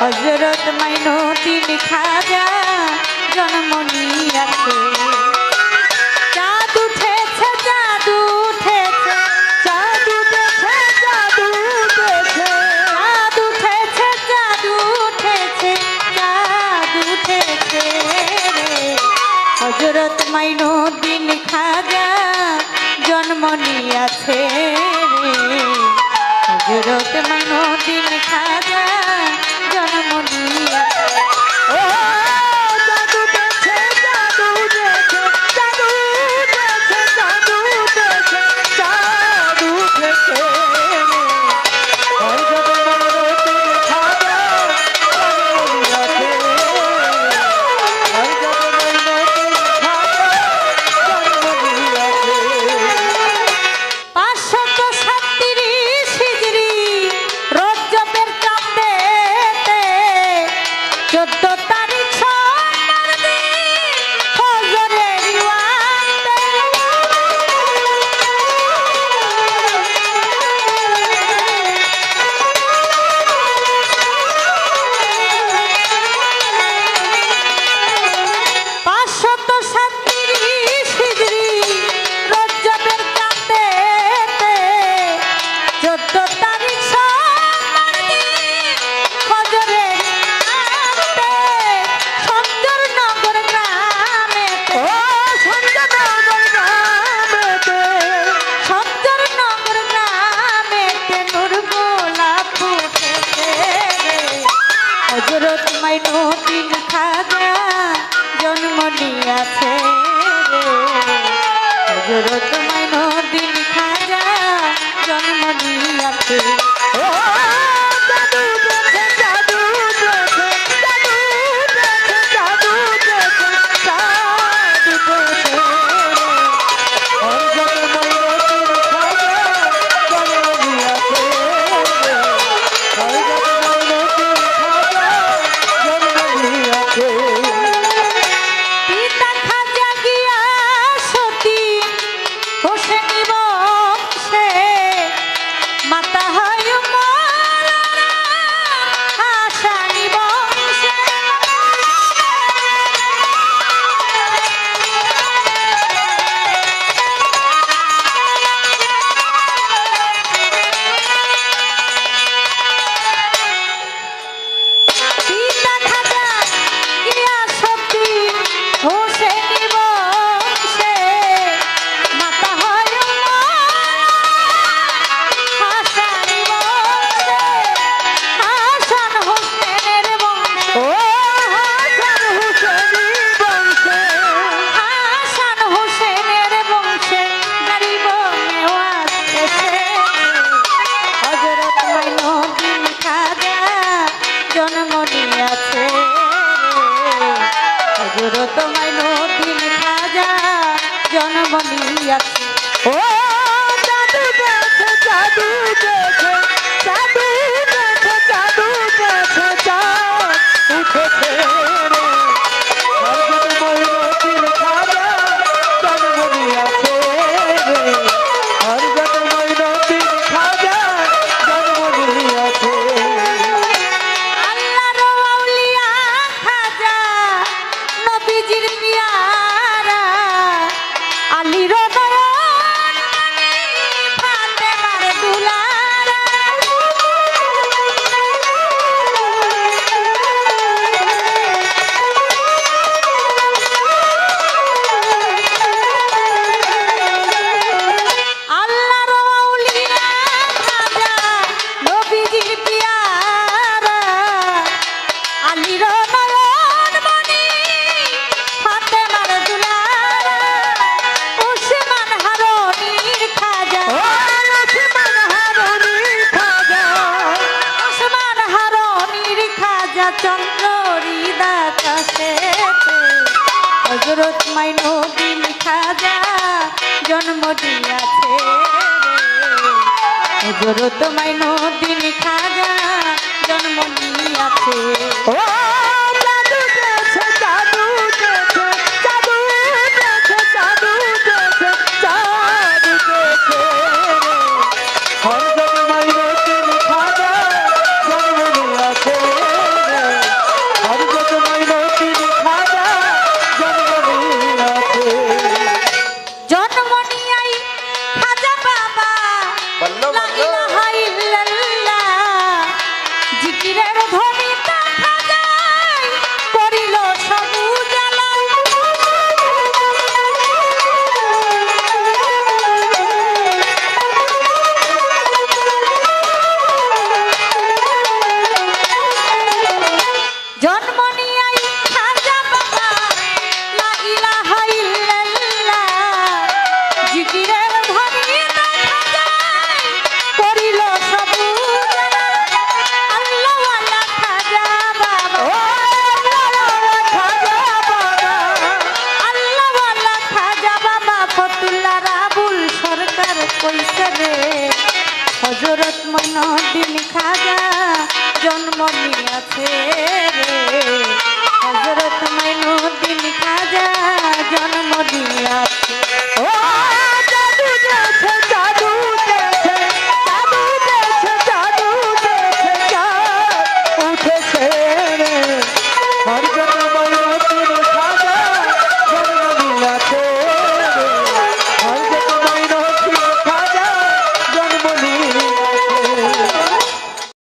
হজরত মাইনুদ্দিন খাজা জন্ম আছে চাঁদ উঠেছে চাঁদ উঠেছে চাঁদ উঠেছে চাঁদ উঠেছে। চাঁদ উঠেছে চাঁদ উঠেছে চাঁদ উঠেছে হজরত মাইনুদ্দিন খাজা জন্ম নিয়েছে হজরত মাইনুদ্দিন খাজা আছে রে। তোমায় নদী খাজা জন্ম দিয়াছে ও! আর ও জাদু দেখো জাদু দেখো জাদু দেখো জাদু দেখো চাঁদ উঠেছে হজরত মাই নবী খাজা জন্ম দিয়াছে হজরত মাই নবী খাজা জন্ম দিয়াছে কইছে রে হজরত মনদিন খাজা জন্ম নিয়েছে রে। হজরত খাজা